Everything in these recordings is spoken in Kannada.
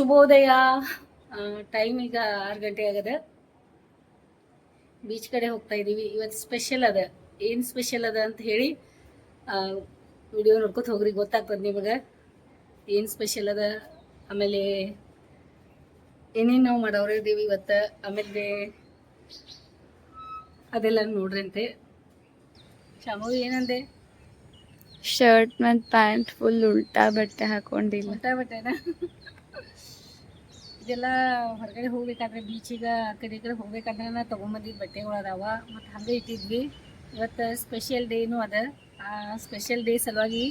ಶುಭೋದಯ. ಟೈಮ್ ಈಗ ಆರು ಗಂಟೆ ಆಗದ. ಬೀಚ್ ಕಡೆ ಹೋಗ್ತಾ ಇದ್ದೀವಿ ಇವತ್ತು ಸ್ಪೆಷಲ್ ಅದ. ಏನು ಸ್ಪೆಷಲ್ ಅದ ಅಂತ ಹೇಳಿ ವಿಡಿಯೋ ನೋಡ್ಕೊತ ಹೋಗ್ರಿ. ಗೊತ್ತಾಗ್ತದೆ ನಿಮಗೆ. ಏನು ಸ್ಪೆಷಲ್ ಅದ? ಆಮೇಲೆ ಏನೇನು ನಾವು ಮಾಡೋರು ಇದ್ದೀವಿ ಇವತ್ತು? ಆಮೇಲೆ ಅದೆಲ್ಲ ನೋಡ್ರಂತೆ. ಶಾಮು ಏನಂದೆ? ಶರ್ಟ್ ಮತ್ತು ಪ್ಯಾಂಟ್ ಫುಲ್ ಉಲ್ಟಾ ಬಟ್ಟೆ ಹಾಕೊಂಡಿಲ್ಲ ಉಲ್ಟಾ ಬಟ್ಟೆನ? ಇದೆಲ್ಲ ಹೊರಗಡೆ ಹೋಗ್ಬೇಕಾದ್ರೆ ಬೀಚಿಗ ಆ ಕಡೆ ಈ ಕಡೆ ಹೋಗ್ಬೇಕಾದ್ರೆ ನಾ ತೊಗೊಂಬಂದಿದ್ದು ಬಟ್ಟೆಗಳು ಅದಾವ. ಮತ್ತು ಹಂಗೆ ಇಟ್ಟಿದ್ವಿ. ಇವತ್ತು ಸ್ಪೆಷಲ್ ಡೇನು ಅದ. ಆ ಸ್ಪೆಷಲ್ ಡೇ ಸಲುವಾಗಿ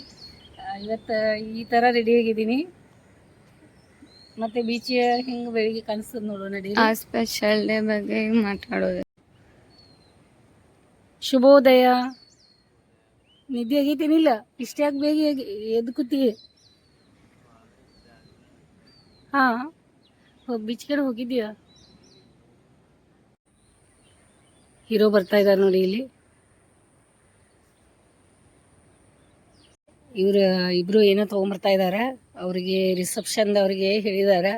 ಇವತ್ತು ಈ ಥರ ರೆಡಿ ಆಗಿದ್ದೀನಿ. ಮತ್ತು ಬೀಚ್ ಹಿಂಗೆ ಬೆಳಿಗ್ಗೆ ಕಾಣಿಸ್ತದೆ ನೋಡು ನಡಿ ಆ ಸ್ಪೆಷಲ್ ಡೇ ಬಗ್ಗೆ ಮಾತಾಡೋದು? ಶುಭೋದಯ. ನಿದ್ದೆ ಆಗೈತೇನಿಲ್ಲ ಇಷ್ಟೇ ಬೇಗ ಎದ್ದು ಕೂತಿ ಹಾಂ. ಹೋಗಿ ಬೀಚ್ ಕಡೆ ಹೋಗಿದ್ದೀಯ? ಹೀರೋ ಬರ್ತಾ ಇದ್ದಾರೆ ನೋಡಿ ಇಲ್ಲಿ. ಇವರು, ಇಬ್ರು ಏನೋ ತೊಗೊಂಬರ್ತಾ ಇದ್ದಾರೆ ಅವರಿಗೆ ರಿಸೆಪ್ಷನ್ದವ್ರಿಗೆ ಹೇಳಿದ್ದಾರೆ.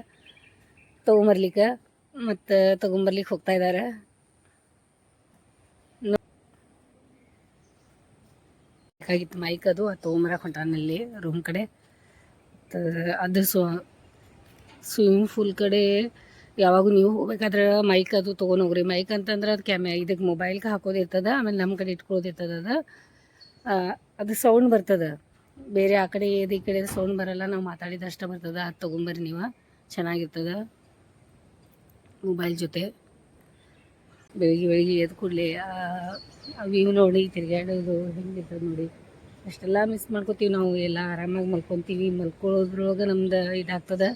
ತೊಗೊಂಬರ್ಲಿಕ್ಕೆ ಮತ್ತು ತೊಗೊಂಬರ್ಲಿಕ್ಕೆ ಹೋಗ್ತಾ ಇದ್ದಾರೆ ಬೇಕಾಗಿತ್ತು ಮೈಕ್ ಅದು ತೊಗೊಂಬರಕ್ಕೆ ಹೊಂಟಾನಲ್ಲಿ ರೂಮ್ ಕಡೆ. ಅದು ಸ್ವ ಸ್ವಿಮ್ಮಿಂಗ್ ಫೂಲ್ ಕಡೆ ಯಾವಾಗ ನೀವು ಹೋಗ್ಬೇಕಾದ್ರೆ ಮೈಕ್ ಅದು ತೊಗೊಂಡು ಹೋಗ್ರಿ ಮೈಕ್ ಅಂತಂದ್ರೆ ಅದು ಕ್ಯಾಮೆ ಇದಕ್ಕೆ ಮೊಬೈಲ್ಗೆ ಹಾಕೋದಿರ್ತದ ಆಮೇಲೆ ನಮ್ಮ ಕಡೆ ಇಟ್ಕೊಳ್ಳೋದಿರ್ತದ ಅದು. ಅದು ಸೌಂಡ್ ಬರ್ತದೆ. ಬೇರೆ ಆ ಕಡೆ ಇದು ಈ ಕಡೆ ಸೌಂಡ್ ಬರಲ್ಲ, ನಾವು ಮಾತಾಡಿದಷ್ಟು ಬರ್ತದ. ಅದು ತೊಗೊಂಬರ್ರಿ ನೀವು. ಚೆನ್ನಾಗಿರ್ತದ. ಮೊಬೈಲ್ ಜೊತೆ. ಬೆಳಿಗ್ಗೆ ಬೆಳಿಗ್ಗೆ ಎದ್ದು ಕೂಡಲೇ ವ್ಯೂ ನೋಡಿ ತಿರುಗಾಡೋದು ಹೆಂಗಿರ್ತದೆ ನೋಡಿ. ಅಷ್ಟೆಲ್ಲ ಮಿಸ್ ಮಾಡ್ಕೋತೀವಿ ನಾವು. ಎಲ್ಲ ಆರಾಮಾಗಿ ಮಲ್ಕೊತೀವಿ. ಮಲ್ಕೊಳ್ಳೋದ್ರೊಳಗೆ ನಮ್ದು ಇದಾಗ್ತದೆ.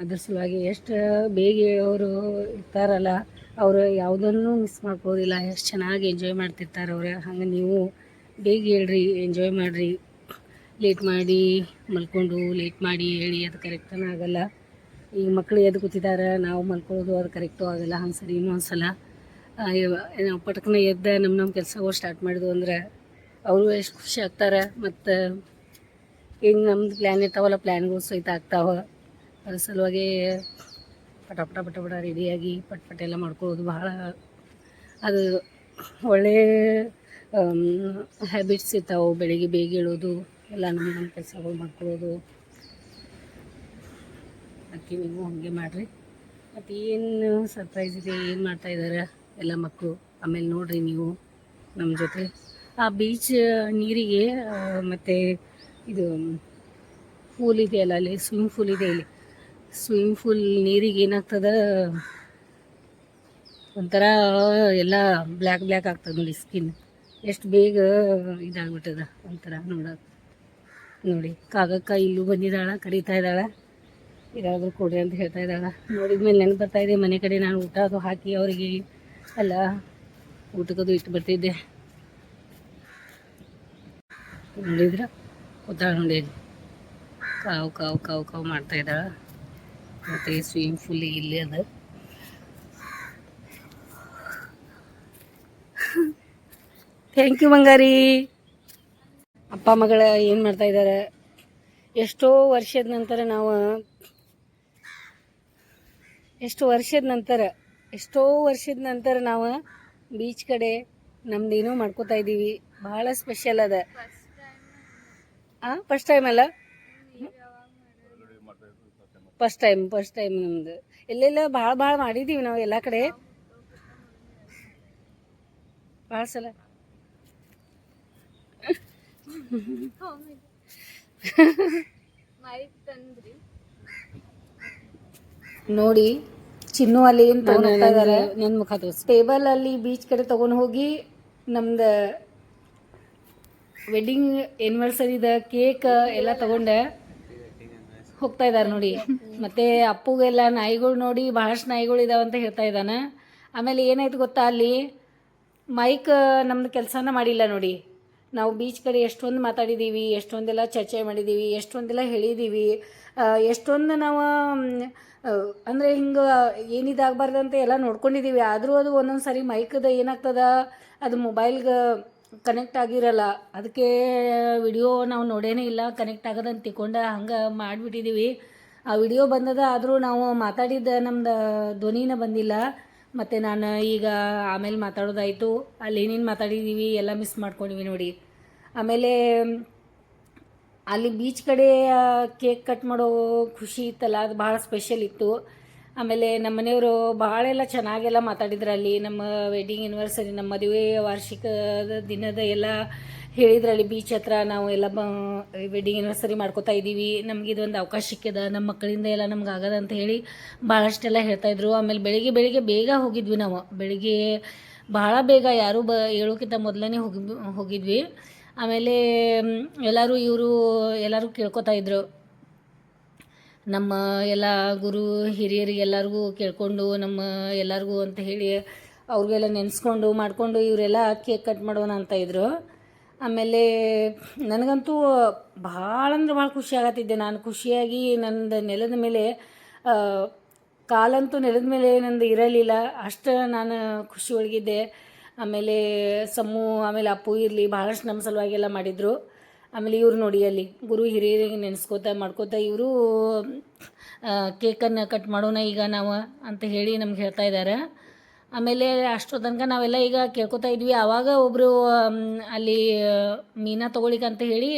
ಅದ್ರ ಸಲುವಾಗಿ ಎಷ್ಟು ಬೇಗ ಅವರು ಇರ್ತಾರಲ್ಲ, ಅವರು ಯಾವುದನ್ನು ಮಿಸ್ ಮಾಡ್ಕೋದಿಲ್ಲ ಎಷ್ಟು ಚೆನ್ನಾಗಿ ಎಂಜಾಯ್ ಮಾಡ್ತಿರ್ತಾರೆ ಅವ್ರು. ಹಂಗೆ ನೀವು ಬೇಗ ಹೇಳ್ರಿ ಎಂಜಾಯ್ ಮಾಡಿರಿ. ಲೇಟ್ ಮಾಡಿ, ಮಲ್ಕೊಂಡು ಲೇಟ್ ಮಾಡಿ ಹೇಳಿ, ಅದು ಕರೆಕ್ಟನ ಆಗಲ್ಲ. ಈಗ ಮಕ್ಕಳು ಎದ್ದು ಕೂತಿದ್ದಾರೆ ನಾವು ಮಲ್ಕೊಳ್ಳೋದು ಅದು ಕರೆಕ್ಟು ಆಗಲ್ಲ. ಹಂಗೆ ಸರಿ ಸಲ ನಾವು ಪಟಕ್ನ ಎದ್ದು ನಮ್ಮ ನಮ್ಮ ಕೆಲಸಗಳು ಸ್ಟಾರ್ಟ್ ಮಾಡಿದ್ವು ಅಂದ್ರೆ ಅವರು ಎಷ್ಟು ಖುಷಿ ಆಗ್ತಾರೆ. ಮತ್ತು ಈಗ ನಮ್ದು ಪ್ಲ್ಯಾನ್ ಇರ್ತಾವಲ್ಲ ಪ್ಲ್ಯಾನ್ಗಳು ಸಹಿತ ಆಗ್ತಾವೆ. ಅದ್ರ ಸಲುವಾಗಿ ಪಟ ಪಟ ಪಟ ಪಟ ರೆಡಿಯಾಗಿ ಪಟ್ ಪಟ ಎಲ್ಲ ಮಾಡ್ಕೊಳ್ಳೋದು ಭಾಳ ಅದು ಒಳ್ಳೆಯ ಹ್ಯಾಬಿಟ್ಸ್ ಇರ್ತಾವೆ. ಬೆಳಿಗ್ಗೆ ಬೇಗ ಇಳೋದು ಎಲ್ಲ ನಮ್ಮ ನಮ್ಮ ಕೆಲಸಗಳು ಮಾಡ್ಕೊಳ್ಳೋದು. ಅದಕ್ಕೆ ನೀವು ಹಾಗೆ ಮಾಡಿರಿ. ಮತ್ತು ಏನು ಸರ್ಪ್ರೈಸ್ ಇದೆ, ಏನು ಮಾಡ್ತಾ ಇದ್ದಾರೆ ಎಲ್ಲ ಮಕ್ಕಳು? ಆಮೇಲೆ ನೋಡಿರಿ ನೀವು ನಮ್ಮ ಜೊತೆ. ಆ ಬೀಚ್ ನೀರಿಗೆ ಮತ್ತು ಇದು ಫೂಲ್ ಇದೆಯಲ್ಲ ಅಲ್ಲಿ ಸ್ವಿಮ್ಮಿಂಗ್ ಫೂಲ್ ಇದೆ ಇಲ್ಲಿ. ಸ್ವಿಮ್ಮಿಂಗ್ ಫೂಲ್ ನೀರಿಗೆ ಏನಾಗ್ತದ? ಒಂಥರ ಎಲ್ಲ ಬ್ಲ್ಯಾಕ್ ಬ್ಲ್ಯಾಕ್ ಆಗ್ತದೆ ನೋಡಿ ಸ್ಕಿನ್ ಎಷ್ಟು ಬೇಗ ಇದಾಗ್ಬಿಟ್ಟದ ಒಂಥರ ನೋಡೋಕೆ. ನೋಡಿ, ಕಾಗಕ್ಕ ಇಲ್ಲೂ ಬಂದಿದ್ದಾಳೆ, ಕರೀತಾ ಇದ್ದಾಳೆ. ಇದಾದರೂ ಕೊಡಿ ಅಂತ ಹೇಳ್ತಾ ಇದ್ದಾಳೆ. ನೋಡಿದ್ಮೇಲೆ ನೆನಪು ಬರ್ತಾ ಇದೆ, ಮನೆ ಕಡೆ ನಾನು ಊಟ ಅದು ಹಾಕಿ ಅವರಿಗೆ ಎಲ್ಲ ಊಟಕ್ಕದು ಇಟ್ಟು ಬರ್ತಿದ್ದೆ. ನೋಡಿದ್ರೆ? ಕೂತಾಳ ನೋಡಿ ಅಲ್ಲಿ. ಕಾವು ಕಾವು ಕಾವು ಕಾವು ಮಾಡ್ತಾ ಇದ್ದಾಳೆ. ಮತ್ತು ಸ್ವಿಮ್ಮಿಂಗ್ ಪೂಲ್ ಇಲ್ಲೇ ಅದ. ಥ್ಯಾಂಕ್ ಯು ಬಂಗಾರಿ ಅಪ್ಪ ಮಗಳ ಏನು ಮಾಡ್ತಾ ಇದ್ದಾರೆ ಎಷ್ಟೋ ವರ್ಷದ ನಂತರ ನಾವು ಎಷ್ಟು ವರ್ಷದ ನಂತರ ಎಷ್ಟೋ ವರ್ಷದ ನಂತರ ನಾವು ಬೀಚ್ ಕಡೆ ನಮ್ದೇನೋ ಮಾಡ್ಕೋತಾ ಇದ್ದೀವಿ ಭಾಳ ಸ್ಪೆಷಲ್ ಅದ. ಆ ಫಸ್ಟ್ ಟೈಮ್ ಅಲ್ಲ? ಫಸ್ಟ್ ಟೈಮ್ ಫಸ್ಟ್ ಟೈಮ್ ನಮ್ದು. ಎಲ್ಲೆಲ್ಲ ಭಾಳ ಭಾಳ ಮಾಡಿದ್ದೀವಿ ನಾವು ಎಲ್ಲ ಕಡೆ. ಭಾಳ ಸಲ. ನೋಡಿ ಚಿನ್ನು ಅಲ್ಲಿ ಏನು ನನ್ನ ಮುಖ ತೋರಿಸ್. ಟೇಬಲ್ ಅಲ್ಲಿ ಬೀಚ್ ಕಡೆ ತಗೊಂಡು ಹೋಗಿ ನಮ್ದು ವೆಡ್ಡಿಂಗ್ ಎನಿವರ್ಸರಿದ ಕೇಕ್ ಎಲ್ಲ ತಗೊಂಡೆ. ಹೋಗ್ತಾ ಇದ್ದಾರೆ ನೋಡಿ. ಮತ್ತೆ ಅಪ್ಪುಗೆಲ್ಲ ನಾಯಿಗಳು ನೋಡಿ ಬಹಳಷ್ಟು ನಾಯಿಗಳು ಇದಾವೆ ಅಂತ ಹೇಳ್ತಾ ಇದ್ದಾನೆ. ಆಮೇಲೆ ಏನಾಯ್ತು ಗೊತ್ತಾ ಅಲ್ಲಿ? ಮೈಕ್, ನಮ್ದು ಕೆಲಸನ ಮಾಡಿಲ್ಲ ನೋಡಿ. ನಾವು ಬೀಚ್ ಕಡೆ ಎಷ್ಟೊಂದು ಮಾತಾಡಿದ್ದೀವಿ ಎಷ್ಟೊಂದೆಲ್ಲ ಚರ್ಚೆ ಮಾಡಿದ್ದೀವಿ ಎಷ್ಟೊಂದೆಲ್ಲ ಹೇಳಿದ್ದೀವಿ ಎಷ್ಟೊಂದು ನಾವು ಅಂದರೆ ಹಿಂಗೆ ಏನಿದಾಗಬಾರ್ದು ಅಂತ ಎಲ್ಲ ನೋಡ್ಕೊಂಡಿದ್ದೀವಿ ಆದರೂ ಅದು ಒಂದೊಂದು ಸಾರಿ ಮೈಕದ ಏನಾಗ್ತದ? ಅದು ಮೊಬೈಲ್ಗೆ ಕನೆಕ್ಟ್ ಆಗಿರಲ್ಲ. ಅದಕ್ಕೆ ವಿಡಿಯೋ ನಾವು ನೋಡೇನೆ ಇಲ್ಲ. ಕನೆಕ್ಟ್ ಆಗೋದಂತ ತಿಕೊಂಡ ಹಂಗೆ ಮಾಡಿಬಿಟ್ಟಿದ್ದೀವಿ ಆ ವಿಡಿಯೋ ಬಂದದ ಆದರೂ ನಾವು ಮಾತಾಡಿದ್ದ ನಮ್ದು ಧ್ವನಿನ ಬಂದಿಲ್ಲ. ಮತ್ತು ನಾನು ಈಗ ಆಮೇಲೆ ಮಾತಾಡೋದಾಯಿತು. ಅಲ್ಲಿ ಏನೇನು ಮಾತಾಡಿದ್ದೀವಿ ಎಲ್ಲ ಮಿಸ್ ಮಾಡ್ಕೊಂಡಿವಿ ನೋಡಿ. ಆಮೇಲೆ, ಅಲ್ಲಿ ಬೀಚ್ ಕಡೆ ಕೇಕ್ ಕಟ್ ಮಾಡೋ ಖುಷಿ ಇತ್ತಲ್ಲ, ಅದು ಭಾಳ ಸ್ಪೆಷಲ್ ಇತ್ತು. ಆಮೇಲೆ ನಮ್ಮ ಮನೆಯವರು ಭಾಳ ಎಲ್ಲ ಚೆನ್ನಾಗೆಲ್ಲ ಮಾತಾಡಿದ್ರು ಅಲ್ಲಿ ನಮ್ಮ ವೆಡ್ಡಿಂಗ್ ಆ್ಯನಿವರ್ಸರಿ ನಮ್ಮ ಮದುವೆ ವಾರ್ಷಿಕದ ದಿನದ ಎಲ್ಲ ಹೇಳಿದ್ರಲ್ಲಿ. ಬೀಚ್ ಹತ್ರ ನಾವು ಎಲ್ಲ ಬ ವೆಡ್ಡಿಂಗ್ ಆ್ಯನಿವರ್ಸರಿ ಮಾಡ್ಕೋತಾ ಇದ್ದೀವಿ. ನಮ್ಗೆ ಇದೊಂದು ಅವಕಾಶ ಸಿಕ್ಕಿದೆ. ನಮ್ಮ ಮಕ್ಕಳಿಂದ ಎಲ್ಲ ನಮ್ಗೆ ಆಗದ ಅಂತ ಹೇಳಿ ಭಾಳಷ್ಟೆಲ್ಲ ಹೇಳ್ತಾಯಿದ್ರು ಆಮೇಲೆ ಬೆಳಿಗ್ಗೆ ಬೆಳಿಗ್ಗೆ ಬೇಗ ಹೋಗಿದ್ವಿ ನಾವು. ಬೆಳಿಗ್ಗೆ ಭಾಳ ಬೇಗ ಯಾರು ಬ, ಹೇಳೋಕ್ಕಿಂತ ಮೊದಲನೇ ಹೋಗಿ, ಹೋಗಿದ್ವಿ. ಆಮೇಲೆ ಎಲ್ಲರೂ ಇವರು ಎಲ್ಲರೂ ಕೇಳ್ಕೊತಾ ಇದ್ರು. ನಮ್ಮ ಎಲ್ಲ ಗುರು ಹಿರಿಯರಿಗೆ ಎಲ್ಲರಿಗೂ ಕೇಳಿಕೊಂಡು, ನಮ್ಮ ಎಲ್ಲರಿಗೂ ಅಂತ ಹೇಳಿ ಅವ್ರಿಗೆಲ್ಲ ನೆನೆಸ್ಕೊಂಡು, ಮಾಡಿಕೊಂಡು ಇವರೆಲ್ಲ ಕೇಕ್ ಕಟ್ ಮಾಡೋಣ ಅಂತ ಇದ್ದರು ಆಮೇಲೆ ನನಗಂತೂ ಭಾಳ ಅಂದ್ರೆ ಭಾಳ ಖುಷಿ ಆಗತ್ತಿದ್ದೆ. ನಾನು ಖುಷಿಯಾಗಿ ನಂದು ನೆಲದ ಮೇಲೆ ಕಾಲಂತೂ ನೆಲದ ಮೇಲೆ ನಂದು ಇರಲಿಲ್ಲ. ಅಷ್ಟು ನಾನು ಖುಷಿ ಒಳಗಿದ್ದೆ. ಆಮೇಲೆ ಸಮ್ಮು, ಆಮೇಲೆ ಅಪ್ಪು ಇರಲಿ, ಭಾಳಷ್ಟು ನಮ್ಮ ಸಲುವಾಗಿ ಎಲ್ಲ ಮಾಡಿದರು. ಆಮೇಲೆ ಇವ್ರು ನೋಡಿ ಅಲ್ಲಿ ಗುರು ಹಿರಿಯರಿಗೆ ನೆನೆಸ್ಕೋತಾ ಮಾಡ್ಕೋತಾ ಇವರು ಕೇಕನ್ನು ಕಟ್ ಮಾಡೋಣ ಈಗ ನಾವು ಅಂತ ಹೇಳಿ ನಮ್ಗೆ ಹೇಳ್ತಾ ಇದ್ದಾರೆ ಆಮೇಲೆ ಅಷ್ಟೋ ತನಕ ನಾವೆಲ್ಲ ಈಗ ಕೇಳ್ಕೊತಾ ಇದ್ವಿ. ಆವಾಗ ಒಬ್ಬರು ಅಲ್ಲಿ ಮೀನಾ ತೊಗೊಳಿಕ್ಕೆ ಅಂತ ಹೇಳಿ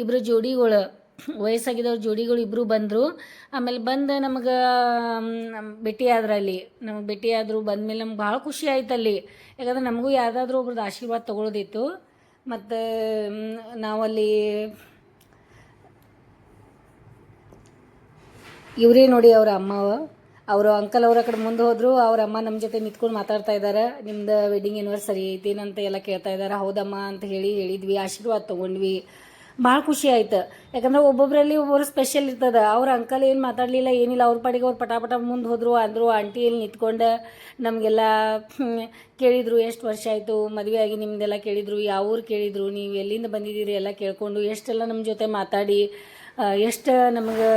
ಇಬ್ಬರು ಜೋಡಿಗಳು, ವಯಸ್ಸಾಗಿದ್ದವ್ರ ಜೋಡಿಗಳು ಇಬ್ಬರು ಬಂದರು. ಆಮೇಲೆ ಬಂದು ನಮಗೆ ಭೇಟಿ ಆದ್ರು ಅಲ್ಲಿ, ನಮಗೆ ಭೇಟಿ ಆದರು ಬಂದಮೇಲೆ ನಮ್ಗೆ ಭಾಳ ಖುಷಿ ಆಯ್ತು ಅಲ್ಲಿ. ಯಾಕಂದ್ರೆ ನಮಗೂ ಯಾರಾದರೂ ಒಬ್ರದ್ದು ಆಶೀರ್ವಾದ ತೊಗೊಳೋದಿತ್ತು. ಮತ್ತು ನಾವಲ್ಲಿ ಇವರೇ ನೋಡಿ ಅವ್ರ ಅಮ್ಮವ. ಅವರು ಅಂಕಲ್ ಅವ್ರ ಕಡೆ ಮುಂದೆ ಹೋದರು, ಅವ್ರ ಅಮ್ಮ ನಮ್ಮ ಜೊತೆ ನಿಂತ್ಕೊಂಡು ಮಾತಾಡ್ತಾ ಇದ್ದಾರೆ ನಿಮ್ದು ವೆಡ್ಡಿಂಗ್ ಆ್ಯನಿವರ್ಸರಿ ಐತೇನಂತ ಎಲ್ಲ ಕೇಳ್ತಾ ಇದ್ದಾರೆ ಹೌದಮ್ಮ ಅಂತ ಹೇಳಿ ಹೇಳಿದ್ವಿ, ಆಶೀರ್ವಾದ ತೊಗೊಂಡ್ವಿ. ಭಾಳ ಖುಷಿ ಆಯ್ತು. ಯಾಕಂದ್ರೆ ಒಬ್ಬೊಬ್ಬರಲ್ಲಿ ಒಬ್ಬರು ಸ್ಪೆಷಲ್ ಇರ್ತದೆ. ಅವ್ರ ಅಂಕಲ್ ಏನು ಮಾತಾಡಲಿಲ್ಲ, ಏನಿಲ್ಲ. ಅವ್ರ ಪಾಡಿಗೆ ಅವ್ರು ಪಟಾಪಟ ಪಟ ಮುಂದೆ ಹೋದರು, ಅಂದರು ಆಂಟಿ ಇಲ್ಲಿ ನಿಂತ್ಕೊಂಡು ನಮಗೆಲ್ಲ ಕೇಳಿದರು, ಎಷ್ಟು ವರ್ಷ ಆಯಿತು, ಮದುವೆ ಆಗಿ ನಿಮ್ಮದೆಲ್ಲ ಕೇಳಿದರು, ಯಾವ ಊರು ಕೇಳಿದರು, ನೀವು ಎಲ್ಲಿಂದ ಬಂದಿದ್ದೀರಿ ಎಲ್ಲ ಕೇಳ್ಕೊಂಡು ಎಷ್ಟೆಲ್ಲ ನಮ್ಮ ಜೊತೆ ಮಾತಾಡಿ ಎಷ್ಟು ನಮಗೆ,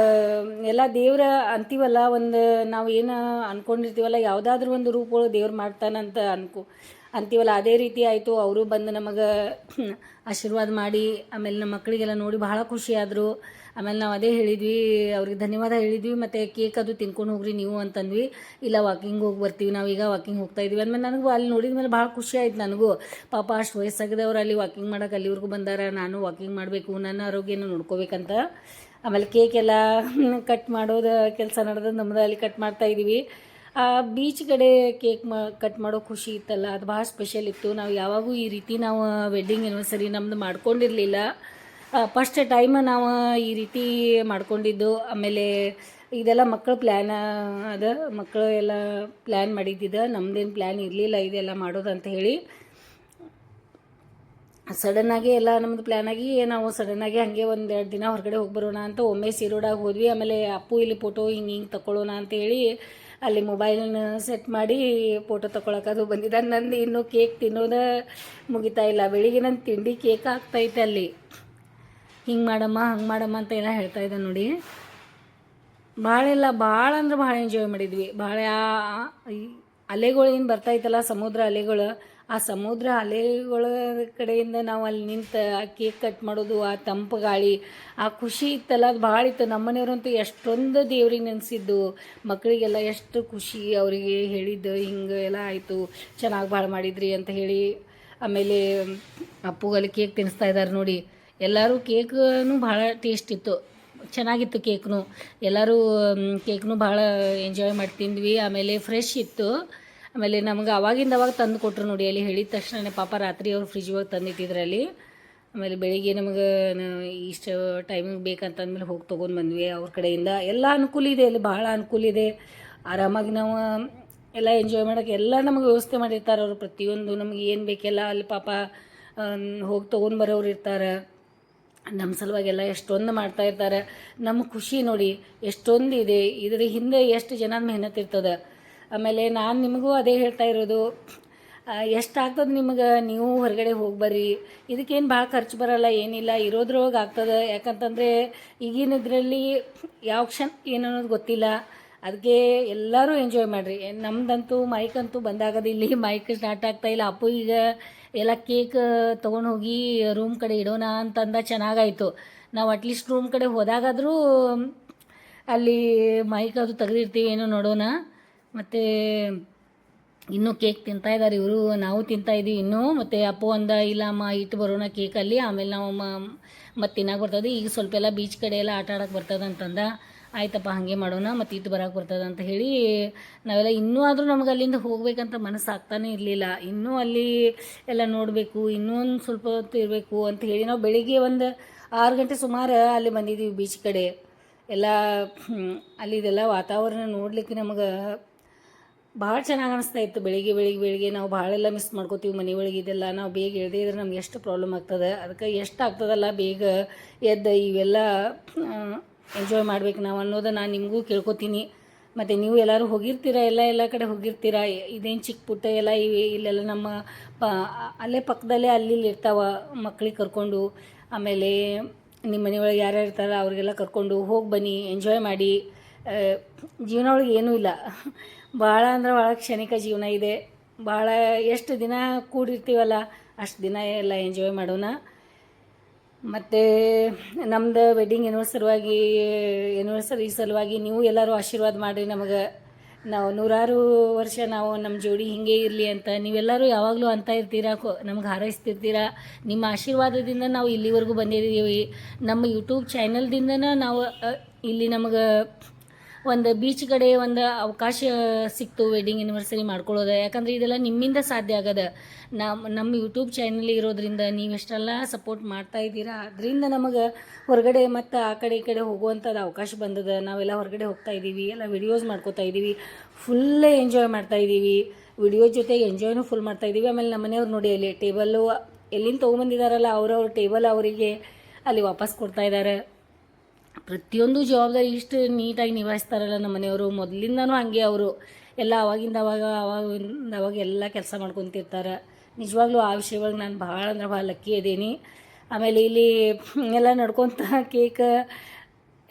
ಎಲ್ಲ ದೇವ್ರ ಅಂತೀವಲ್ಲ, ಒಂದು ನಾವು ಏನು ಅಂದ್ಕೊಂಡಿರ್ತೀವಲ್ಲ ಯಾವುದಾದ್ರೂ ಒಂದು ರೂಪಗಳು ದೇವ್ರು ಮಾಡ್ತಾನಂತ ಅನ್ಕೋ ಅಂತೀವಲ್ಲ, ಅದೇ ರೀತಿ ಆಯಿತು. ಅವರು ಬಂದು ನಮಗೆ ಆಶೀರ್ವಾದ ಮಾಡಿ, ಆಮೇಲೆ ನಮ್ಮ ಮಕ್ಕಳಿಗೆಲ್ಲ ನೋಡಿ ಬಹಳ ಖುಷಿ ಆದರು. ಆಮೇಲೆ ನಾವು ಅದೇ ಹೇಳಿದ್ವಿ, ಅವ್ರಿಗೆ ಧನ್ಯವಾದ ಹೇಳಿದ್ವಿ, ಮತ್ತು ಕೇಕ್ ಅದು ತಿನ್ಕೊಂಡು ಹೋಗ್ರಿ ನೀವು ಅಂತಂದ್ವಿ. ಇಲ್ಲ ವಾಕಿಂಗ್ ಹೋಗಿ ಬರ್ತೀವಿ ನಾವೀಗ ವಾಕಿಂಗ್ ಹೋಗ್ತಾ ಇದ್ವಿ ಅಂದಮೇಲೆ ನನಗೂ ಅಲ್ಲಿ ನೋಡಿದ ಮೇಲೆ ಭಾಳ ಖುಷಿ ಆಯ್ತು ನನಗೂ. ಪಾಪ ಅಷ್ಟು ವಯಸ್ಸಾಗಿದವ್ರು ಅಲ್ಲಿ ವಾಕಿಂಗ್ ಮಾಡೋಕೆ ಅಲ್ಲಿವರೆಗೂ ಬಂದಾರ, ನಾನು ವಾಕಿಂಗ್ ಮಾಡಬೇಕು, ನನ್ನ ಆರೋಗ್ಯನ ನೋಡ್ಕೋಬೇಕಂತ. ಆಮೇಲೆ ಕೇಕ್ ಎಲ್ಲ ಕಟ್ ಮಾಡೋದು, ಕೆಲಸ ನಡೆದ ನಮ್ಮದು ಅಲ್ಲಿ ಕಟ್ ಮಾಡ್ತಾ ಇದ್ದೀವಿ ಆ ಬೀಚ್ ಕಡೆ ಕೇಕ್ ಮಾ ಕಟ್ ಮಾಡೋ ಖುಷಿ ಇತ್ತಲ್ಲ, ಅದು ಭಾಳ ಸ್ಪೆಷಲ್ ಇತ್ತು. ನಾವು ಯಾವಾಗೂ ಈ ರೀತಿ ನಾವು ವೆಡ್ಡಿಂಗ್ ಆ್ಯನಿವರ್ಸರಿ ನಮ್ಮದು ಮಾಡ್ಕೊಂಡಿರಲಿಲ್ಲ. ಫಸ್ಟ್ ಟೈಮ್ ನಾವು ಈ ರೀತಿ ಮಾಡ್ಕೊಂಡಿದ್ದು. ಆಮೇಲೆ ಇದೆಲ್ಲ ಮಕ್ಕಳ ಪ್ಲ್ಯಾನ್ ಅದ ಮಕ್ಕಳು ಎಲ್ಲ ಪ್ಲ್ಯಾನ್ ಮಾಡಿದ್ದಿದ್ದು ನಮ್ದೇನು ಪ್ಲ್ಯಾನ್ ಇರಲಿಲ್ಲ ಇದೆಲ್ಲ ಮಾಡೋದು ಅಂತ ಹೇಳಿ. ಸಡನ್ನಾಗಿ ಎಲ್ಲ ನಮ್ಮದು ಪ್ಲ್ಯಾನ್ ಆಗಿ ನಾವು ಸಡನ್ನಾಗಿ ಹಾಗೆ ಒಂದು ಎರಡು ದಿನ ಹೊರಗಡೆ ಹೋಗಿ ಬರೋಣ ಅಂತ ಒಮ್ಮೆ ಸೀರೋಡಾಗಿ ಹೋದ್ವಿ. ಆಮೇಲೆ ಅಪ್ಪು ಇಲ್ಲಿ ಫೋಟೋ ಹಿಂಗೆ ಹಿಂಗೆ ತಗೊಳ್ಳೋಣ ಅಂತೇಳಿ ಅಲ್ಲಿ ಮೊಬೈಲ್ನ ಸೆಟ್ ಮಾಡಿ ಫೋಟೋ ತೊಗೊಳಕದು ಬಂದಿದ್ದ ನಂದು ಇನ್ನೂ ಕೇಕ್ ತಿನ್ನೋದು ಮುಗಿತಾ ಇಲ್ಲ. ಬೆಳಿಗ್ಗೆ ನನ್ನ ತಿಂಡಿ ಕೇಕ್ ಆಗ್ತೈತೆ ಅಲ್ಲಿ. ಹಿಂಗೆ ಮಾಡಮ್ಮ, ಹಂಗೆ ಮಾಡಮ್ಮ ಅಂತ ಏನೋ ಹೇಳ್ತಾ ಇದ್ದ ನೋಡಿ. ಭಾಳ ಎಲ್ಲ ಭಾಳ ಅಂದ್ರೆ ಭಾಳ ಎಂಜಾಯ್ ಮಾಡಿದ್ವಿ. ಭಾಳ ಅಲೆಗಳು ಏನು ಬರ್ತೈತಲ್ಲ ಸಮುದ್ರ ಅಲೆಗಳು ಆ ಸಮುದ್ರ ಅಲೆಗಳ ಕಡೆಯಿಂದ ನಾವು ಅಲ್ಲಿ ನಿಂತು ಆ ಕೇಕ್ ಕಟ್ ಮಾಡೋದು, ಆ ತಂಪು ಗಾಳಿ ಆ ಖುಷಿ ಇತ್ತಲ್ಲ, ಅದು ಭಾಳ ಇತ್ತು. ನಮ್ಮನೆಯವ್ರಂತೂ ಎಷ್ಟೊಂದು ದೇವ್ರಿಗೆ ನೆನೆಸಿದ್ದು. ಮಕ್ಕಳಿಗೆಲ್ಲ ಎಷ್ಟು ಖುಷಿ ಅವರಿಗೆ ಹೇಳಿದ್ದು, ಹಿಂಗೆ ಎಲ್ಲ ಆಯಿತು, ಚೆನ್ನಾಗಿ ಭಾಳ ಮಾಡಿದ್ರಿ ಅಂತ ಹೇಳಿ. ಆಮೇಲೆ ಅಪ್ಪುಗಲ್ಲಿ ಕೇಕ್ ತಿನ್ನಿಸ್ತಾ ಇದ್ದಾರೆ ನೋಡಿ. ಎಲ್ಲರೂ ಕೇಕ್ನು ಭಾಳ ಟೇಸ್ಟ್ ಇತ್ತು. ಚೆನ್ನಾಗಿತ್ತು ಕೇಕ್ನು. ಎಲ್ಲರೂ ಕೇಕ್ನು ಭಾಳ ಎಂಜಾಯ್ ಮಾಡಿ ತಿಂದ್ವಿ. ಆಮೇಲೆ ಫ್ರೆಶ್ ಇತ್ತು. ಆಮೇಲೆ ನಮ್ಗೆ ಅವಾಗಿಂದ ಅವಾಗ ತಂದು ಕೊಟ್ಟರು ನೋಡಿ, ಅಲ್ಲಿ ಹೇಳಿದ ತಕ್ಷಣ ಪಾಪ ರಾತ್ರಿ ಅವ್ರು ಫ್ರಿಜ್ ಒಳಗೆ ತಂದಿಟ್ಟಿದ್ರು ಅಲ್ಲಿ. ಆಮೇಲೆ ಬೆಳಿಗ್ಗೆ ನಮಗೆ ಇಷ್ಟು ಟೈಮಿಗೆ ಬೇಕಂತಂದ್ಮೇಲೆ ಹೋಗಿ ತೊಗೊಂಡು ಬಂದ್ವಿ. ಅವ್ರ ಕಡೆಯಿಂದ ಎಲ್ಲ ಅನುಕೂಲ ಇದೆ, ಅಲ್ಲಿ ಭಾಳ ಅನುಕೂಲ ಇದೆ. ಆರಾಮಾಗಿ ನಾವು ಎಲ್ಲ ಎಂಜಾಯ್ ಮಾಡೋಕ್ಕೆ ಎಲ್ಲ ನಮಗೆ ವ್ಯವಸ್ಥೆ ಮಾಡಿರ್ತಾರೆ ಅವರು. ಪ್ರತಿಯೊಂದು ನಮ್ಗೆ ಏನು ಬೇಕೆಲ್ಲ ಅಲ್ಲಿ ಪಾಪ ಹೋಗಿ ತೊಗೊಂಡು ಬರೋರು ಇರ್ತಾರೆ. ನಮ್ಮ ಸಲುವಾಗೆಲ್ಲ ಎಷ್ಟೊಂದು ಮಾಡ್ತಾ ಇರ್ತಾರೆ. ನಮ್ಮ ಖುಷಿ ನೋಡಿ, ಎಷ್ಟೊಂದು ಇದೆ. ಇದ್ರ ಹಿಂದೆ ಎಷ್ಟು ಜನ ಮೆಹನತ್ ಇರ್ತದೆ. ಆಮೇಲೆ ನಾನು ನಿಮಗೂ ಅದೇ ಹೇಳ್ತಾ ಇರೋದು ಎಷ್ಟಾಗ್ತದೆ ನಿಮಗೆ? ನೀವು ಹೊರಗಡೆ ಹೋಗಿ ಬರ್ರಿ ಇದಕ್ಕೇನು ಭಾಳ ಖರ್ಚು ಬರಲ್ಲ, ಏನಿಲ್ಲ, ಇರೋದ್ರೊಳಗೆ ಆಗ್ತದೆ. ಯಾಕಂತಂದರೆ ಈಗಿನ ಇದರಲ್ಲಿ ಯಾವ ಕ್ಷಣ ಏನು ಗೊತ್ತಿಲ್ಲ. ಅದಕ್ಕೆ ಎಲ್ಲರೂ ಎಂಜಾಯ್ ಮಾಡಿರಿ. ನಮ್ದಂತೂ ಅಂತೂ ಬಂದಾಗದ ಇಲ್ಲಿ ಮೈಕ್ ಸ್ಟಾರ್ಟ್ ಆಗ್ತಾ ಇಲ್ಲ. ಅಪ್ಪು ಈಗ ಎಲ್ಲ ಕೇಕ್ ತೊಗೊಂಡು ಹೋಗಿ ರೂಮ್ ಕಡೆ ಇಡೋಣ ಅಂತಂದ ಚೆನ್ನಾಗಾಯಿತು. ನಾವು ಅಟ್ಲೀಸ್ಟ್ ರೂಮ್ ಕಡೆ ಹೋದಾಗಾದರೂ ಅಲ್ಲಿ ಮೈಕ್ ಅದು ತೆಗೆದಿರ್ತೀವಿ, ಏನೋ ನೋಡೋಣ. ಮತ್ತು ಇನ್ನೂ ಕೇಕ್ ತಿಂತಾ ಇದ್ದಾರೆ ಇವರು. ನಾವು ತಿಂತಾ ಇದ್ದೀವಿ ಇನ್ನೂ. ಮತ್ತು ಅಪ್ಪು ಅಂದ, ಇಲ್ಲ ಅಮ್ಮ, ಇಟ್ಟು ಬರೋಣ ಕೇಕಲ್ಲಿ ಆಮೇಲೆ ನಾವು ಮತ್ತೆ ತಿನ್ನಕ್ಕೆ ಬರ್ತದೆ ಈಗ ಸ್ವಲ್ಪ ಎಲ್ಲ ಬೀಚ್ ಕಡೆ ಎಲ್ಲ ಆಟ ಆಡಕ್ಕೆ ಬರ್ತದೆ ಅಂತಂದ. ಆಯ್ತಪ್ಪ, ಹಾಗೆ ಮಾಡೋಣ, ಮತ್ತು ಇಟ್ಟು ಬರಕ್ಕೆ ಬರ್ತದೆ ಅಂತ ಹೇಳಿ ನಾವೆಲ್ಲ ಇನ್ನೂ ಆದರೂ ನಮ್ಗೆ ಅಲ್ಲಿಂದ ಹೋಗ್ಬೇಕಂತ ಮನಸ್ಸು ಆಗ್ತಾನೆ ಇರಲಿಲ್ಲ. ಇನ್ನೂ ಅಲ್ಲಿ ಎಲ್ಲ ನೋಡಬೇಕು, ಇನ್ನೂ ಒಂದು ಸ್ವಲ್ಪ ಹೊತ್ತು ಇರಬೇಕು ಅಂತ ಹೇಳಿ ನಾವು ಬೆಳಿಗ್ಗೆ ಒಂದು ಆರು ಗಂಟೆ ಸುಮಾರು ಅಲ್ಲಿ ಬಂದಿದ್ದೀವಿ ಬೀಚ್ ಕಡೆ. ಎಲ್ಲ ಅಲ್ಲಿದೆಲ್ಲ ವಾತಾವರಣ ನೋಡಲಿಕ್ಕೆ ನಮಗೆ ಭಾಳ ಚೆನ್ನಾಗಿ ಅನಿಸ್ತಾ ಇತ್ತು. ಬೆಳಿಗ್ಗೆ ಬೆಳಿಗ್ಗೆ ಬೆಳಿಗ್ಗೆ ನಾವು ಭಾಳೆಲ್ಲ ಮಿಸ್ ಮಾಡ್ಕೋತೀವಿ. ಮನೆ ಒಳಗೆ ಇದೆಲ್ಲ ನಾವು ಬೇಗ ಎಳ್ದೇ ಇದ್ರೆ ನಮ್ಗೆ ಎಷ್ಟು ಪ್ರಾಬ್ಲಮ್ ಆಗ್ತದೆ. ಅದಕ್ಕೆ ಎಷ್ಟು ಆಗ್ತದಲ್ಲ, ಬೇಗ ಎದ್ದು ಇವೆಲ್ಲ ಎಂಜಾಯ್ ಮಾಡ್ಬೇಕು ನಾವು ಅನ್ನೋದು ನಾನು ನಿಮಗೂ ಕೇಳ್ಕೊತೀನಿ. ಮತ್ತು ನೀವು ಎಲ್ಲರೂ ಹೋಗಿರ್ತೀರ? ಎಲ್ಲ ಎಲ್ಲ ಕಡೆ ಹೋಗಿರ್ತೀರ? ಇದೇನು ಚಿಕ್ಕ ಪುಟ್ಟ ಎಲ್ಲ ಇವೆ ಇಲ್ಲೆಲ್ಲ ನಮ್ಮ ಪ, ಅಲ್ಲೇ ಪಕ್ಕದಲ್ಲೇ ಅಲ್ಲಿ ಇರ್ತಾವ ಮಕ್ಳಿಗೆ ಕರ್ಕೊಂಡು. ಆಮೇಲೆ ನಿಮ್ಮ ಮನೆಯೊಳಗೆ ಯಾರ್ಯಾರು ಇರ್ತಾರೋ ಅವರಿಗೆಲ್ಲ ಕರ್ಕೊಂಡು ಹೋಗಿ ಬನ್ನಿ ಎಂಜಾಯ್ ಮಾಡಿ. ಜೀವನ ಒಳಗೆ ಏನೂ ಇಲ್ಲ. ಭಾಳ ಅಂದ್ರೆ ಭಾಳ ಕ್ಷಣಿಕ ಜೀವನ ಇದೆ. ಭಾಳ ಎಷ್ಟು ದಿನ ಕೂಡಿರ್ತೀವಲ್ಲ, ಅಷ್ಟು ದಿನ ಎಲ್ಲ ಎಂಜಾಯ್ ಮಾಡೋಣ. ಮತ್ತು ನಮ್ದು ವೆಡ್ಡಿಂಗ್ ಎನಿವರ್ಸರಿವಾಗಿ ಎನಿವರ್ಸರಿ ಸಲುವಾಗಿ ನೀವು ಎಲ್ಲರೂ ಆಶೀರ್ವಾದ ಮಾಡಿರಿ ನಮಗೆ. ನಾವು ನೂರಾರು ವರ್ಷ ನಾವು ನಮ್ಮ ಜೋಡಿ ಹಿಂಗೆ ಇರಲಿ ಅಂತ. ನೀವೆಲ್ಲರೂ ಯಾವಾಗಲೂ ಅಂತ ಇರ್ತೀರಾ ನಮ್ಗೆ ಹಾರೈಸ್ತಿರ್ತೀರಾ. ನಿಮ್ಮ ಆಶೀರ್ವಾದದಿಂದ ನಾವು ಇಲ್ಲಿವರೆಗೂ ಬಂದಿದ್ದೀವಿ. ನಮ್ಮ ಯೂಟ್ಯೂಬ್ ಚಾನಲ್ದಿಂದನೇ ನಾವು ಇಲ್ಲಿ ನಮಗೆ ಒಂದು ಬೀಚ್ ಕಡೆ ಒಂದು ಅವಕಾಶ ಸಿಕ್ತು ವೆಡ್ಡಿಂಗ್ ಆ್ಯನಿವರ್ಸರಿ ಮಾಡ್ಕೊಳ್ಳೋದು. ಯಾಕಂದ್ರೆ ಇದೆಲ್ಲ ನಿಮ್ಮಿಂದ ಸಾಧ್ಯ ಆಗದ. ನಮ್ಮ ನಮ್ಮ ಯೂಟ್ಯೂಬ್ ಚಾನಲ್ ಇರೋದ್ರಿಂದ ನೀವೆಷ್ಟೆಲ್ಲ ಸಪೋರ್ಟ್ ಮಾಡ್ತಾ ಇದ್ದೀರಾ, ಅದರಿಂದ ನಮಗೆ ಹೊರಗಡೆ ಮತ್ತು ಆ ಕಡೆ ಈ ಕಡೆ ಹೋಗುವಂಥದ್ದು ಅವಕಾಶ ಬಂದದ. ನಾವೆಲ್ಲ ಹೊರಗಡೆ ಹೋಗ್ತಾ ಇದ್ದೀವಿ, ಎಲ್ಲ ವಿಡಿಯೋಸ್ ಮಾಡ್ಕೋತಾ ಇದ್ದೀವಿ ಫುಲ್ಲೇ ಎಂಜಾಯ್ ಮಾಡ್ತಾ ಇದ್ದೀವಿ. ವಿಡಿಯೋ ಜೊತೆಗೆ ಎಂಜಾಯ್ನೂ ಫುಲ್ ಮಾಡ್ತಾ ಇದ್ದೀವಿ. ಆಮೇಲೆ ನಮ್ಮ ಮನೆಯವ್ರು ನೋಡಿ ಅಲ್ಲಿ ಟೇಬಲ್ಲು ಎಲ್ಲಿಂದ ತೊಗೊಂಬಂದಿದ್ದಾರಲ್ಲ ಅವ್ರವ್ರ ಟೇಬಲ್ ಅವರಿಗೆ ಅಲ್ಲಿ ವಾಪಸ್ ಕೊಡ್ತಾ ಇದ್ದಾರೆ ಪ್ರತಿಯೊಂದು ಜವಾಬ್ದಾರಿ ಇಷ್ಟು ನೀಟಾಗಿ ನಿಭಾಯಿಸ್ತಾರಲ್ಲ ನಮ್ಮ ಮನೆಯವರು. ಮೊದಲಿಂದನೂ ಹಂಗೆ ಅವರು. ಎಲ್ಲ ಅವಾಗಿಂದ ಅವಾಗ ಅವಾಗಿಂದ ಅವಾಗ ಎಲ್ಲ ಕೆಲಸ ಮಾಡ್ಕೊತಿರ್ತಾರೆ. ನಿಜವಾಗ್ಲೂ ಆ ವಿಷಯವಾಗಿ ನಾನು ಭಾಳ ಅಂದ್ರೆ ಭಾಳ ಲಕ್ಕಿ ಇದ್ದೀನಿ ಆಮೇಲೆ ಇಲ್ಲಿ ಎಲ್ಲ ನಡ್ಕೊತ ಕೇಕ್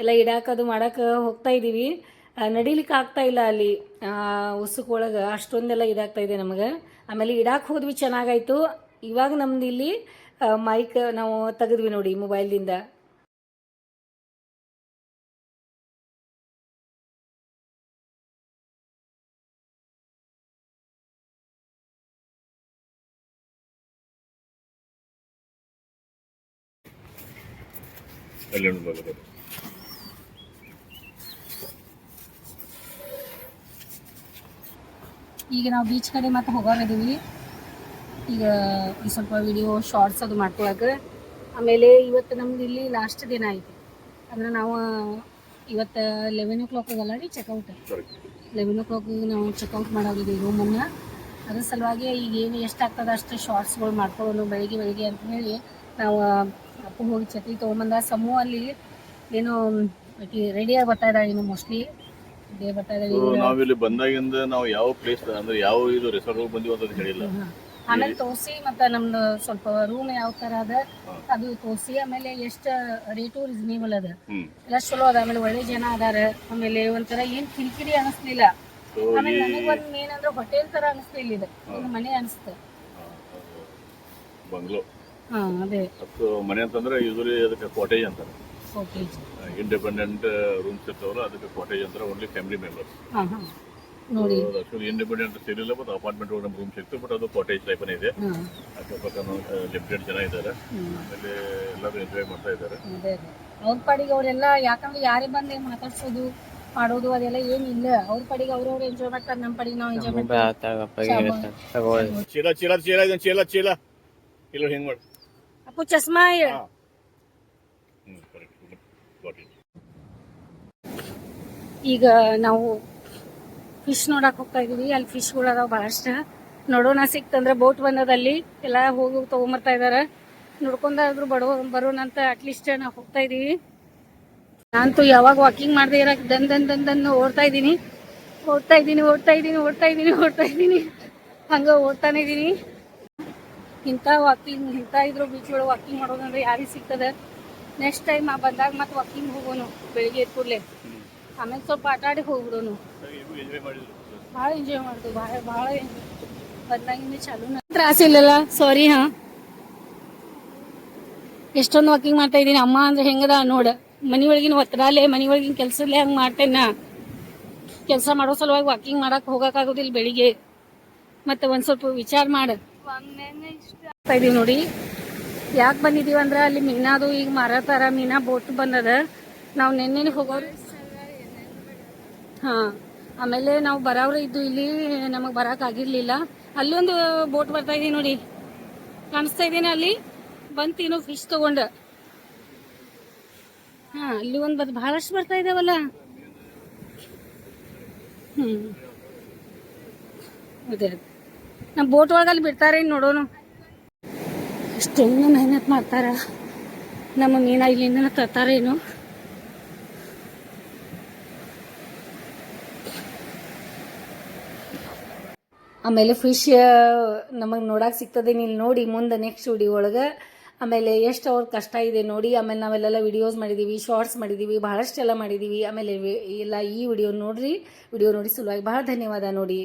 ಎಲ್ಲ ಇಡಾಕದು ಮಾಡೋಕೆ ಹೋಗ್ತಾ ಇದ್ದೀವಿ ನಡಿಲಿಕ್ಕೆ ಆಗ್ತಾ ಇಲ್ಲ ಅಲ್ಲಿ. ಉಸುಕೊಳಗೆ ಅಷ್ಟೊಂದೆಲ್ಲ ಇದಾಗ್ತಾ ಇದೆ ನಮಗೆ. ಆಮೇಲೆ ಇಡಾಕೆ ಹೋದ್ವಿ ಚೆನ್ನಾಗಾಯ್ತು. ಇವಾಗ ನಮ್ದು ಇಲ್ಲಿ ಮೈಕ್ ನಾವು ತೆಗೆದ್ವಿ ನೋಡಿ ಮೊಬೈಲ್ದಿಂದ ಕಲ್ಯಾಣ ಭಾಗದಲ್ಲಿ ಈಗ ನಾವು ಬೀಚ್ ಕಡೆ ಮತ್ತೆ ಹೋಗೋರಿದ್ದೀವಿ ಈಗ ಈ ಸ್ವಲ್ಪ ವಿಡಿಯೋ ಶಾರ್ಟ್ಸ್ ಅದು ಮಾಡ್ಕೊಳಕ್ಕೆ ಆಮೇಲೆ ಇವತ್ತು ನಮ್ದು ಇಲ್ಲಿ ಲಾಸ್ಟ್ ದಿನ ಐತಿ ಅಂದ್ರೆ ನಾವು, ಇವತ್ತು ಲೆವೆನ್ ಓ ಕ್ಲಾಕ್ ರೀ ಚೆಕ್ಔಟ್ ಲೆವೆನ್ ಓ ಕ್ಲಾಕ್ ನಾವು ಚೆಕ್ಔಟ್ ಮಾಡೋಗಿದ್ದೀವಿ ರೂಮನ್ನು ಅದ್ರ ಸಲುವಾಗಿ ಈಗ ಏನು ಎಷ್ಟಾಗ್ತದೆ ಅಷ್ಟು ಶಾರ್ಟ್ಸ್ಗಳು ಮಾಡ್ಕೊಳ್ಳೋಣ ಬೆಳಿಗ್ಗೆ ಬೆಳಿಗ್ಗೆ ಅಂತ ಹೇಳಿ ನಾವು ಹೋಗಿ ಛತ್ರಿ ತೊಗೊಂಬಂದ ಸಮೂಹ ಅಲ್ಲಿ ಏನು ರೆಡಿಯಾಗಿ ಬರ್ತಾ ಇದ್ದಾಳೆ ಏನು ಮೋಸ್ಟ್ಲಿ ರೆಡಿಯಾಗಿ ಬರ್ತಾ ಇದ್ದಾಳೆ ಈಗ. ನಾವಿಲ್ಲಿ ಬಂದಾಗಿಂದ ನಾವು ಯಾವ ಪ್ಲೇಸ್ ಅಂದ್ರೆ ಯಾವ ಇದು ರೆಸಾರ್ಟ್ ಬಂದಿವಿ ಅಂತ ಹೇಳಿಲ್ಲ ಆಮೇಲೆ ತೋರಿಸಿ ಮತ್ತೆ ನಮ್ದು ಸ್ವಲ್ಪ ರೂಮ್ ಯಾವ ತರ ಅದ ಅದು ತೋರಿಸಿ. ಆಮೇಲೆ ಎಷ್ಟ ರೇಟು ರೀಸನೇಬಲ್ ಅದ. ಎಲ್ಲ ಚಲೋ ಅದ. ಆಮೇಲೆ ಒಳ್ಳೆ ಜನ ಅದಾರ. ಆಮೇಲೆ ಒಂಥರ ಏನ್ ಕಿರಿಕಿರಿ ಅನಿಸ್ಲಿಲ್ಲ. ಆಮೇಲೆ ನನಗೆ ಒಂದ್ ಮೇನ್ ಅಂದ್ರೆ ಹೋಟೆಲ್ ತರ ಅನಿಸ್ಲಿಲ್ಲ ಇದು. ಇದು ಮನೆ ಅನಿಸ್ತ. ಬಂಗ್ಲೋ. ಅದೇ. ಮನೆ ಅಂತಂದ್ರೆ ಯೂಸಲಿ ಅದಕ್ಕೆ ಕಾಟೇಜ್ ಅಂತಾರೆ. ಇಂಡಿಪೆಂಡೆಂಟ್ ರೂಮ್ಸ್ ಇರ್ತಾವಲ್ಲ ಅದಕ್ಕೆ ಕಾಟೇಜ್ ಅಂತಾರೆ ಓನ್ಲಿ ಫ್ಯಾಮಿಲಿ ಮೆಂಬರ್ಸ್ ಹಾ ಹಾ. ನೋಡಿ. ಆಕ್ಚುಲಿ ಇಂಡಿಪೆಂಡೆಂಟ್ ಸಿಗಲಿಲ್ಲ ಮತ್ತು ಅಪಾರ್ಟ್ಮೆಂಟ್ ನಮ್ಮ ರೂಮ್ ಸಿಕ್ತು ಬಟ್ ಅದು ಕಾಟೇಜ್ ಟೈಪನೇ ಇದೆ. ಅಕ್ಕಪಕ್ಕ ಲಿಮಿಟೆಡ್ ಜನ ಇದ್ದಾರೆ. ಆಮೇಲೆ ಎಲ್ಲರೂ ಎಂಜಾಯ್ ಮಾಡ್ತಾ ಇದ್ದಾರೆ. ಅವ್ರ ಪಾಡಿಗೆ ಅವರೆಲ್ಲ ಯಾಕಂದ್ರೆ ಯಾರೇ ಬಂದು ಮಾತಾಡ್ಸೋದು ಮಾಡೋದು ಅದೆಲ್ಲ ಏನಿಲ್ಲ ಅವ್ರ ಪಾಡಿಗೆ ಅವ್ರವ್ರು ಎಂಜಾಯ್ ಮಾಡ್ತಾರೆ ನಮ್ಮ ಪಾಡಿಗೆ ನಾವು ಎಂಜಾಯ್ ಮಾಡ್ತೀವಿ. ಚೀಲ ಚೀಲ ಚೀಲ ಇದನ್ನ ಚೀಲ ಚೀಲ. ಇಲ್ಲ ಹೆಂಗ್ ಮಾಡಿ. ಚಸ್ಮಾ ಗಾಟ್ ಇಟ್ ಈಗ ನಾವು ಫಿಶ್ ನೋಡಕ್ ಹೋಗ್ತಾ ಇದೀವಿ ಅಲ್ಲಿ ಫಿಶ್ಗಳು ಅದಾವ ಬಹಳಷ್ಟ. ನೋಡೋಣ ಸಿಕ್ತಂದ್ರೆ ಬೋಟ್ ಬಂದದ ಅಲ್ಲಿ ಎಲ್ಲ ಹೋಗಿ ತಗೊಂಬರ್ತಾ ಇದಾರ. ನೋಡ್ಕೊಂಡಾದ್ರು ಬಡೋ ಬರೋಣ ಅಂತ ಅಟ್ಲೀಸ್ಟ್ ನಾವು ಹೋಗ್ತಾ ಇದೀವಿ ನಾನಂತೂ ಯಾವಾಗ ವಾಕಿಂಗ್ ಮಾಡದೆ ಇರಕ್ ದನ್ ದನ್ ದನ್ ದನ್ ಓಡ್ತಾ ಇದೀನಿ ಓಡ್ತಾ ಇದೀನಿ ಓಡ್ತಾ ಇದೀನಿ ಓಡ್ತಾ ಇದೀನಿ ಓಡ್ತಾ ಇದೀನಿ ಹಂಗ ಓಡ್ತಾನೆ ಇದ್ದೀನಿ. ಇಂಥ ವಾಕಿಂಗ್ ಇಂಥ ಇದ್ರು ಬೀಚ್ ಒಳಗೆ ವಾಕಿಂಗ್ ಮಾಡೋದಂದ್ರೆ ಯಾರಿಗೆ ಸಿಗ್ತದೆ. ನೆಕ್ಸ್ಟ್ ಟೈಮ್ ಬಂದಾಗ ಮತ್ತೆ ವಾಕಿಂಗ್ ಹೋಗೋನು ಬೆಳಿಗ್ಗೆ ಕೂಡಲೇ. ಆಮೇಲೆ ಸ್ವಲ್ಪ ಆಟ ಆಡಿ ಹೋಗ್ಬಿಡೋನು. ಭಾಳ ಎಂಜಾಯ್ ಮಾಡಿದ್ವು ಭಾಳ ಭಾಳ ಬಂದಾಗಿಂದ ಚಾಲು ತ್ರಾಸ ಇಲ್ಲಲ್ಲ? ಸಾರಿ ಹಾ. ಎಷ್ಟೊಂದು ವಾಕಿಂಗ್ ಮಾಡ್ತಾ ಇದ್ದೀನಿ ಅಮ್ಮ ಅಂದ್ರೆ ಹೆಂಗದ ನೋಡ. ಮನಿ ಒಳಗಿನ ಒತ್ತಡಾಲೆ ಮನಿ ಒಳಗಿನ ಕೆಲಸಲ್ಲೇ ಹಂಗೆ ಮಾಡ್ತೇನೆ ಕೆಲಸ ಮಾಡೋ ಸಲುವಾಗಿ ವಾಕಿಂಗ್ ಮಾಡಕ್ಕೆ ಹೋಗೋಕ್ಕಾಗೋದಿಲ್ಲ ಬೆಳಿಗ್ಗೆ. ಮತ್ತೆ ಒಂದು ಸ್ವಲ್ಪ ವಿಚಾರ ಮಾಡು. ಇದೀವಿ ನೋಡಿ. ಯಾಕೆ ಬಂದಿದೀವಿ ಅಂದ್ರೆ ಅಲ್ಲಿ ಮೀನಾದು ಈಗ ಮಾರತಾರ ಮೀನಾ ಬೋಟ್ ಬಂದದ. ನಾವು ನೆನ್ನೆ ಹೋಗೋರು ಹಾ, ಆಮೇಲೆ ನಾವು ಬರೋರು ಇದ್ದು ಇಲ್ಲಿ ನಮಗೆ ಬರಕ್ ಆಗಿರ್ಲಿಲ್ಲ. ಅಲ್ಲಿ ಒಂದು ಬೋಟ್ ಬರ್ತಾ ಇದೀವಿ ನೋಡಿ. ಕಾಣಿಸ್ತಾ ಇದೇನೆ ಅಲ್ಲಿ? ಬಂತೀನು ಫಿಶ್ ತಗೊಂಡ. ಹಾ, ಅಲ್ಲಿ ಒಂದು ಬರ್ ಬಹಳಷ್ಟು ಬರ್ತಾ ಇದಾವಲ್ಲ. ಹ್ಮ್. ಅದೇ. ನಮ್ಮ ಬೋಟ್ ಒಳಗಲ್ಲಿ ಬಿಡ್ತಾರೆ ನೋಡೋಣ ಎಷ್ಟೊಂದು ಮೆಹನತ್ ಮಾಡ್ತಾರ. ನಮ್ಮ ಮೀನ ಇಲ್ಲಿಂದ ತರ್ತಾರೇನು ಆಮೇಲೆ ಫಿಶ್ ನಮಗೆ ನೋಡಕ್ಕೆ ಸಿಗ್ತದೆ ನೀವು ನೋಡಿ, ಮುಂದೆ ನೆಕ್ಸ್ಟ್ ವಿಡಿಯೋ ಒಳಗೆ. ಆಮೇಲೆ ಎಷ್ಟು ಅವ್ರ ಕಷ್ಟ ಇದೆ ನೋಡಿ, ಆಮೇಲೆ ನಾವೆಲ್ಲ ವಿಡಿಯೋಸ್ ಮಾಡಿದ್ದೀವಿ ಶಾರ್ಟ್ಸ್ ಮಾಡಿದ್ದೀವಿ ಬಹಳಷ್ಟೆಲ್ಲ ಮಾಡಿದ್ದೀವಿ ಆಮೇಲೆ ಎಲ್ಲ ಈ ವಿಡಿಯೋ ನೋಡ್ರಿ ವಿಡಿಯೋ ನೋಡಿ ಸುಲಭವಾಗಿ ಭಾಳ ಧನ್ಯವಾದ ನೋಡಿ.